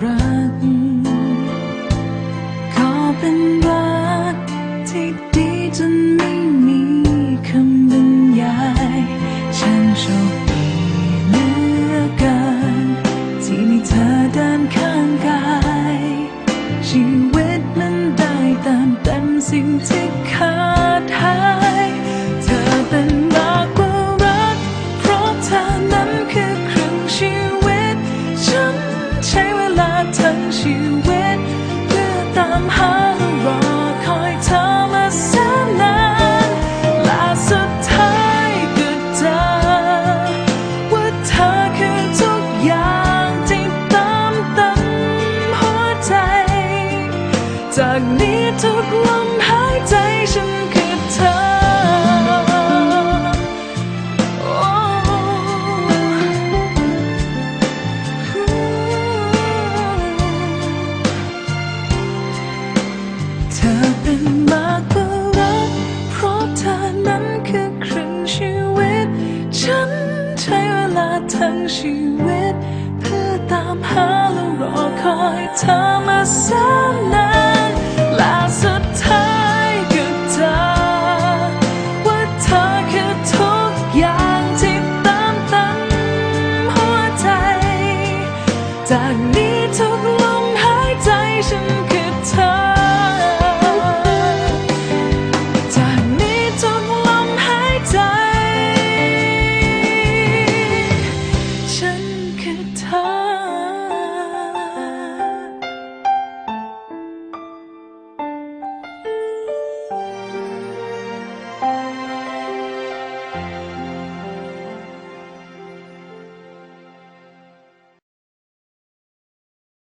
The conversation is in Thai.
run. ละทั้งชีวิตเพื่อตามหา time